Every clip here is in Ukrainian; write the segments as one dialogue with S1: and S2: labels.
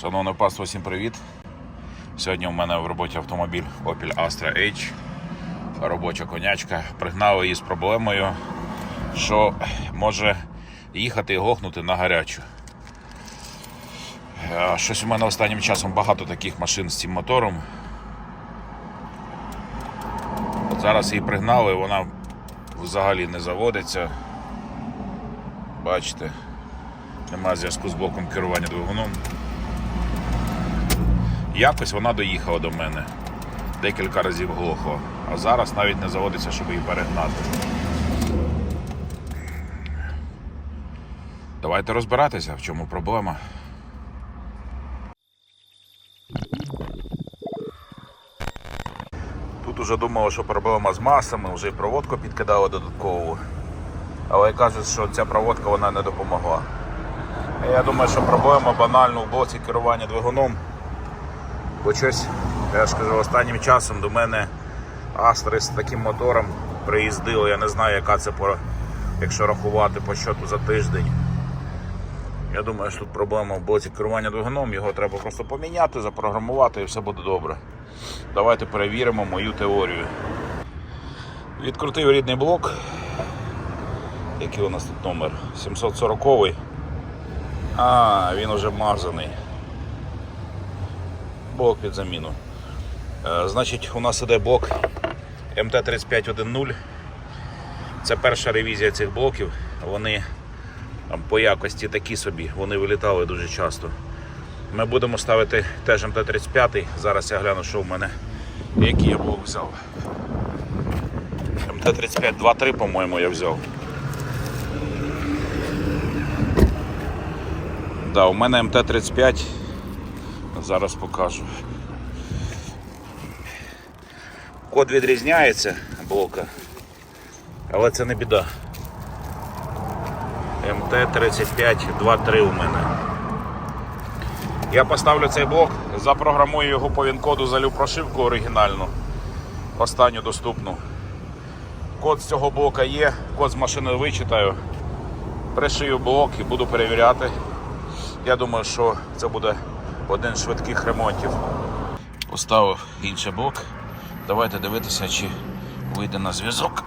S1: Шановне паство, всім привіт. Сьогодні у мене в роботі автомобіль Opel Astra H. Робоча конячка. Пригнали її з проблемою, що може їхати і глохнути на гарячу. Щось у мене останнім часом багато таких машин з цим мотором. Зараз її пригнали, вона взагалі не заводиться. Бачите, немає зв'язку з блоком керування двигуном. Якось вона доїхала до мене. Декілька разів глохла. А зараз навіть не заводиться, щоб її перегнати. Давайте розбиратися, в чому проблема. Тут уже думали, що проблема з масами, вже і проводку підкидали додаткову. Але кажуть, що ця проводка вона не допомогла. Я думаю, що проблема банально в блоці керування двигуном. Бо щось, я ж кажу, останнім часом до мене Астри з таким мотором приїздили. Я не знаю, яка це по, якщо рахувати по щоту за тиждень. Я думаю, що тут проблема в блоці керування двигуном, його треба просто поміняти, запрограмувати і все буде добре. Давайте перевіримо мою теорію. Відкрутив рідний блок. Який у нас тут номер? 740 А, він уже мазаний. Блок під заміну. Е, Значить, у нас іде блок МТ-3510. Це перша ревізія цих блоків. Вони по якості такі собі, вони вилітали дуже часто. Ми будемо ставити теж МТ-35. Зараз я гляну, що в мене, який я блок взяв. МТ-35 2.3, по-моєму, я взяв. Да, у мене МТ-35. Зараз покажу. Код відрізняється блока, але це не біда. МТ-35 у мене. Я поставлю цей блок, запрограмую його по він-коду, залю прошивку оригінальну, останню доступну. Код з цього блока є, код з машини вичитаю, пришию блок і буду перевіряти. Я думаю, що це буде один з швидких ремонтів. Поставив інший блок. Давайте дивитися, чи вийде на зв'язок.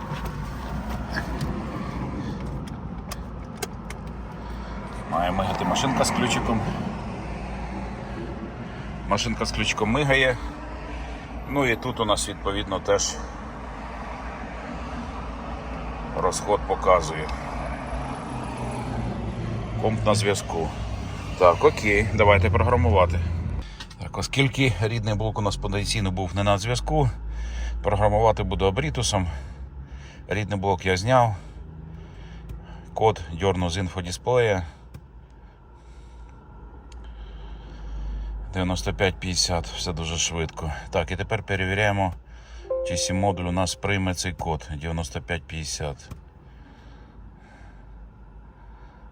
S1: Має мигати машинка з ключиком. Машинка з ключиком мигає. Ну і тут у нас відповідно теж розход показує. Комп на зв'язку. Так, окей, давайте програмувати. Так, оскільки рідний блок у нас потенційно був не на зв'язку, програмувати буду абрітусом. Рідний блок я зняв. Код дьорну з інфодисплея. 9550, все дуже швидко. Так, і тепер перевіряємо, чи сім модуль у нас прийме цей код 9550.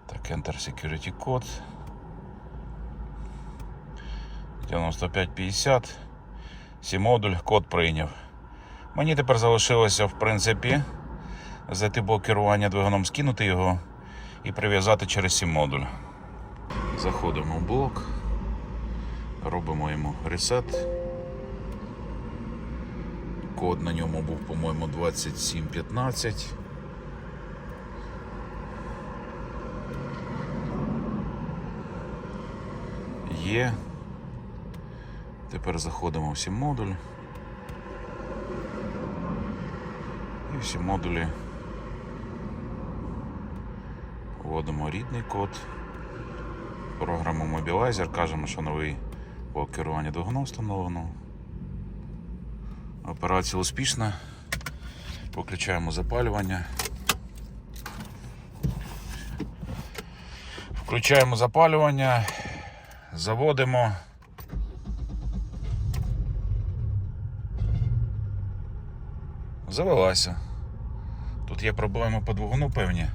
S1: Так, Enter Security код. 9550. Сім модуль, код прийняв. Мені тепер залишилося, в принципі, зайти блок керування двигуном, скинути його і прив'язати через сім модуль. Заходимо в блок. Робимо йому ресет. Код на ньому був, по-моєму, 2715. Є. Тепер заходимо в всі модуль. І всі модулі вводимо рідний код. Програму Mobilizer, кажемо, що новий блок керування двигуном встановлено. Операція успішна. Включаємо запалювання. Включаємо запалювання, заводимо. Завелася. Тут є проблеми по двигуну певні.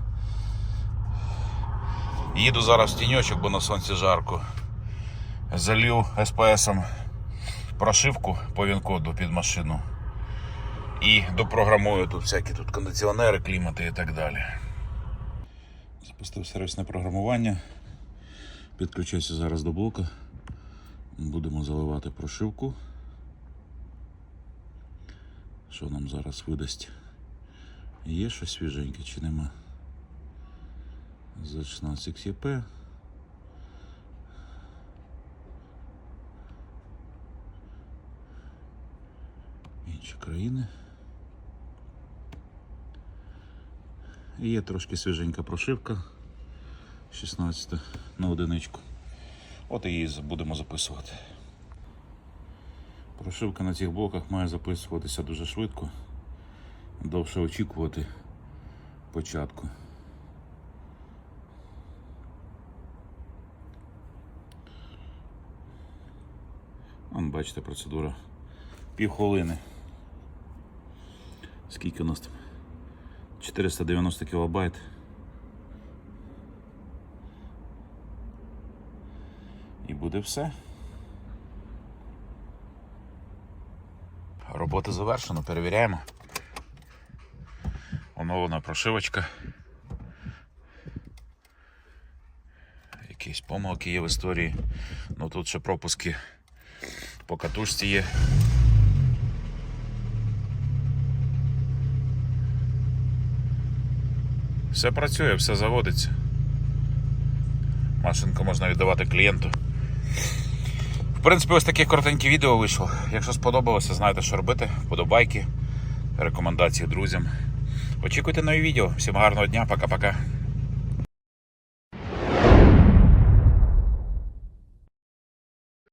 S1: Їду зараз в тіньочок, бо на сонці жарко. Залив СПСом прошивку по він-коду під машину. І допрограмую тут всякі тут кондиціонери, клімати і так далі. Запустив сервісне програмування. Підключуся зараз до блока. Будемо заливати прошивку. Що нам зараз видасть? Є щось свіженьке чи нема? За 16 XP. Інші країни. Є трошки свіженька прошивка. 16 на одиничку. От і її будемо записувати. Прошивка на цих блоках має записуватися дуже швидко. Довше очікувати початку. Вон, бачите, процедура півхвилини. Скільки у нас там? 490 кілобайт. І буде все. Робота завершена, перевіряємо. Оновлена прошивочка. Якісь помилки є в історії. Ну тут ще пропуски по катушці є. Все працює, все заводиться. Машинку можна віддавати клієнту. В принципі, ось таке коротеньке відео вийшло. Якщо сподобалося, знаєте, що робити. Вподобайки, рекомендації друзям. Очікуйте нові відео. Всім гарного дня, пока-пока.